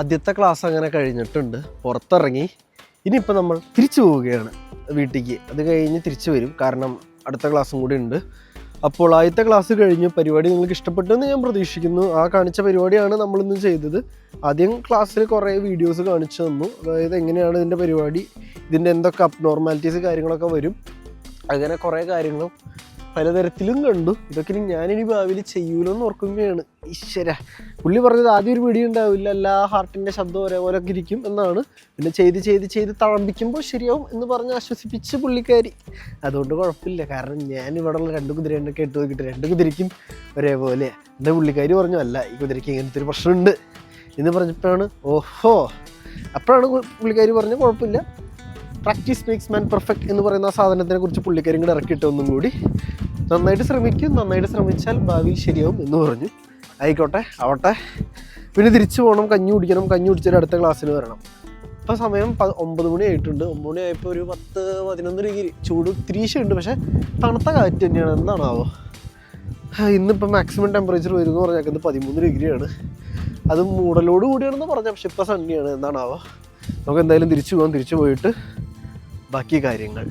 ആദ്യത്തെ ക്ലാസ് അങ്ങനെ കഴിഞ്ഞിട്ടുണ്ട്. പുറത്തിറങ്ങി. ഇനിയിപ്പോൾ നമ്മൾ തിരിച്ചു പോവുകയാണ് വീട്ടിലേക്ക്. അത് കഴിഞ്ഞ് തിരിച്ചു വരും. കാരണം അടുത്ത ക്ലാസ്സും കൂടി ഉണ്ട്. അപ്പോൾ ആദ്യത്തെ ക്ലാസ് കഴിഞ്ഞ്. പരിപാടി നിങ്ങൾക്ക് ഇഷ്ടപ്പെട്ടു എന്ന് ഞാൻ പ്രതീക്ഷിക്കുന്നു. ആ കാണിച്ച പരിപാടിയാണ് നമ്മളിന്ന് ചെയ്തത്. ആദ്യം ക്ലാസ്സിൽ കുറേ വീഡിയോസ് കാണിച്ചു തന്നു. അതായത് എങ്ങനെയാണ് ഇതിന്റെ പരിപാടി ഇതിന്റെ എന്തൊക്കെ അബ്നോർമാലിറ്റീസ് കാര്യങ്ങളൊക്കെ വരും. അങ്ങനെ കുറേ കാര്യങ്ങളും പലതരത്തിലും കണ്ടു. ഇതൊക്കെ ഇനി ഞാനിനി ഭാവിയിൽ ചെയ്യൂലെന്ന് ഓർക്കുകയാണ്. ഈശ്വര. പുള്ളി പറഞ്ഞത് ആദ്യം ഒരു പിടി ഉണ്ടാവില്ല. എല്ലാ ഹാർട്ടിന്റെ ശബ്ദം ഒരേപോലെ ഇരിക്കും എന്നാണ്. പിന്നെ ചെയ്ത് ചെയ്ത് ചെയ്ത് തഴമ്പിക്കുമ്പോൾ ശരിയാവും എന്ന് പറഞ്ഞ് ആശ്വസിപ്പിച്ച് പുള്ളിക്കാരി അതുകൊണ്ട് കുഴപ്പമില്ല. കാരണം ഞാൻ ഇവിടെ ഉള്ള രണ്ട് കുതിരേണ്ടൊക്കെ ഇട്ട് നോക്കിയിട്ട് രണ്ട് കുതിരയ്ക്കും ഒരേപോലെ. എന്റെ പുള്ളിക്കാരി പറഞ്ഞു അല്ല ഈ കുതിരയ്ക്ക് ഇങ്ങനത്തെ ഒരു പ്രശ്നമുണ്ട്. എന്ന് പറഞ്ഞപ്പോഴാണ് ഓഹോ. അപ്പോഴാണ് പുള്ളിക്കാരി പറഞ്ഞ കുഴപ്പമില്ല. പ്രാക്ടീസ് മേക്സ് മാൻ പെർഫെക്റ്റ് എന്ന് പറയുന്ന ആ സാധനത്തിനെ കുറിച്ച് പുള്ളിക്കാരി കൂടെ ഇറക്കിയിട്ട് ഒന്നും കൂടി. നന്നായിട്ട് ശ്രമിക്കും നന്നായിട്ട് ശ്രമിച്ചാൽ ഭാവിയിൽ ശരിയാവും എന്ന് പറഞ്ഞു. ആയിക്കോട്ടെ ആവട്ടെ. പിന്നെ തിരിച്ചു പോകണം കഞ്ഞി കുടിക്കണം കഞ്ഞി കുടിച്ചിട്ട് അടുത്ത ക്ലാസ്സിൽ വരണം. ഇപ്പം സമയം ഒമ്പത് മണി ആയിട്ടുണ്ട്. ഒമ്പത് മണി ആയപ്പോൾ ഒരു പത്ത് പതിനൊന്ന് ഡിഗ്രി. ചൂട് തിരീശുണ്ട് പക്ഷേ തണുത്ത കാറ്റ് തന്നെയാണ്. എന്താണാവോ? ഇന്നിപ്പോൾ മാക്സിമം ടെമ്പറേച്ചർ വരും എന്ന് പറഞ്ഞേക്കുന്നത് പതിമൂന്ന് ഡിഗ്രിയാണ്. അത് മൂടലോട് കൂടിയാണെന്ന് പറഞ്ഞാൽ പക്ഷെ ഇപ്പോൾ സണ്ണിയാണ് എന്താണാവോ? നമുക്ക് എന്തായാലും തിരിച്ചു പോകാം തിരിച്ചു പോയിട്ട് ബാക്കി കാര്യങ്ങൾ.